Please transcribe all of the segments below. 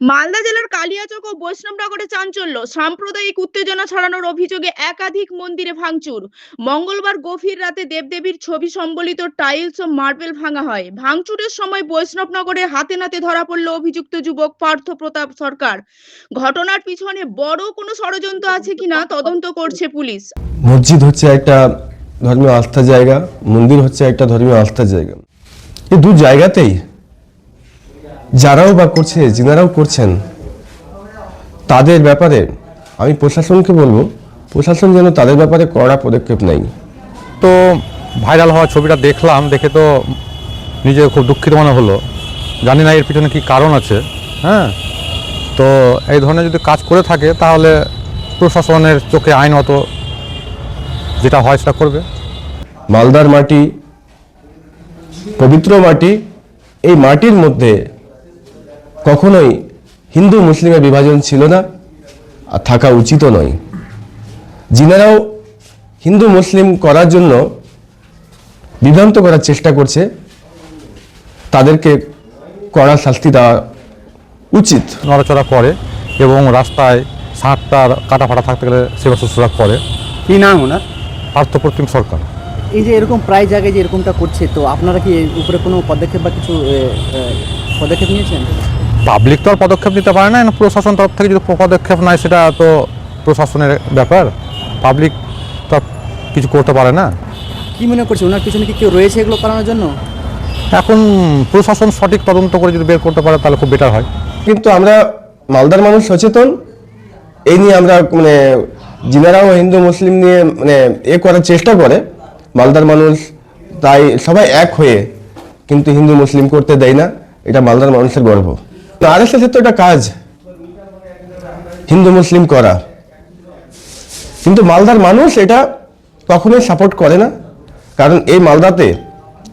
মালদা জেলার কালিয়াচক ও বৈষ্ণবনগরে চাঞ্চল্য। সাম্প্রদায়িক উত্তেজনা ছড়ানোর অভিযোগে একাধিক মন্দিরে ভাঙচুর। মঙ্গলবার গভীর রাতে দেবদেবীর ছবি সম্বলিত টাইলস ও মার্বেল ভাঙা হয়। ভাঙচুরের সময় বৈষ্ণবনগরে হাতে নাতে ধরা পড়ল অভিযুক্ত যুবক পার্থ প্রতাপ সরকার। ঘটনার পিছনে বড় কোনো ষড়যন্ত্র আছে কিনা তদন্ত করছে পুলিশ। মসজিদ হচ্ছে একটা ধর্মীয় আস্থার জায়গা, মন্দির হচ্ছে একটা ধর্মীয় আস্থার জায়গা। এই দু জায়গাতেই যারাও বা করছে যিনারাও করছেন তাদের ব্যাপারে আমি প্রশাসনকে বলব প্রশাসন যেন তাদের ব্যাপারে কড়া পদক্ষেপ নেয়। তো ভাইরাল হওয়া ছবিটা দেখলাম দেখে তো নিজে খুব দুঃখিত মনে হলো। জানি না এর পিছনে কি কারণ আছে হ্যাঁ? তো এই ধরনের যদি কাজ করে থাকে তাহলে প্রশাসনের চোখে আইনত যেটা হয় সেটা করবে। মালদার মাটি পবিত্র মাটি এই মাটির মধ্যে কখনোই হিন্দু মুসলিমের বিভাজন ছিল না আর থাকা উচিতও নয়। যিনারাও হিন্দু মুসলিম করার জন্য বিভ্রান্ত করার চেষ্টা করছে। তাদেরকে কড়া শাস্তি দেওয়া উচিত। নড়াচড়া করে এবং রাস্তায় সাঁটটার কাটা ফাটা থাকতে গেলে সেবা শুশ্রূষা করে। কি নাম ওনার? পার্থপ্রতিম সরকার। এই যে এরকম প্রায় জায়গায় যে এরকমটা করছে তো আপনারা কি এর উপরে কোনো পদক্ষেপ বা কিছু পদক্ষেপ নিয়েছেন? পাবলিক তো আর পদক্ষেপ নিতে পারে না প্রশাসন তরফ থেকে যদি পদক্ষেপ নেয় সেটা তো প্রশাসনের ব্যাপার। পাবলিক তো কিছু করতে পারে না। কি মনে করছে? ওনার পিছনে কি কেউ রয়েছে এগুলো করানোর জন্য? এখন প্রশাসন সঠিক তদন্ত করে যদি বের করতে পারে তাহলে খুব বেটার হয়। কিন্তু আমরা মালদার মানুষ সচেতন। এই নিয়ে আমরা মানে যিনারাও হিন্দু মুসলিম নিয়ে মানে এ করার চেষ্টা করে। মালদার মানুষ তাই সবাই এক হয়ে কিন্তু হিন্দু মুসলিম করতে দেয় না। এটা মালদার মানুষের গর্ব। আর এস তো এটা কাজ, হিন্দু মুসলিম করা। কিন্তু মালদার মানুষ এটা কখনোই সাপোর্ট করে না। কারণ এই মালদাতে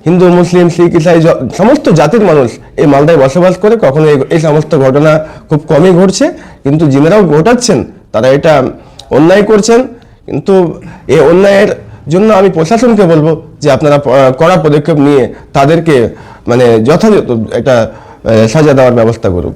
হিন্দু, মুসলিম, শিখ, ইসাই সমস্ত জাতির মানুষ এই মালদায় বসবাস করে, কখনো এই- সমস্ত ঘটনা খুব কমই ঘটছে। কিন্তু যিনারাও ঘটাচ্ছেন, তারা এটা অন্যায় করছেন। কিন্তু এই অন্যায়ের জন্য আমি প্রশাসনকে বলব যে আপনারা কড়া পদক্ষেপ নিয়ে তাদেরকে মানে যথাযথ একটা সাজা দেওয়ার ব্যবস্থা করুক।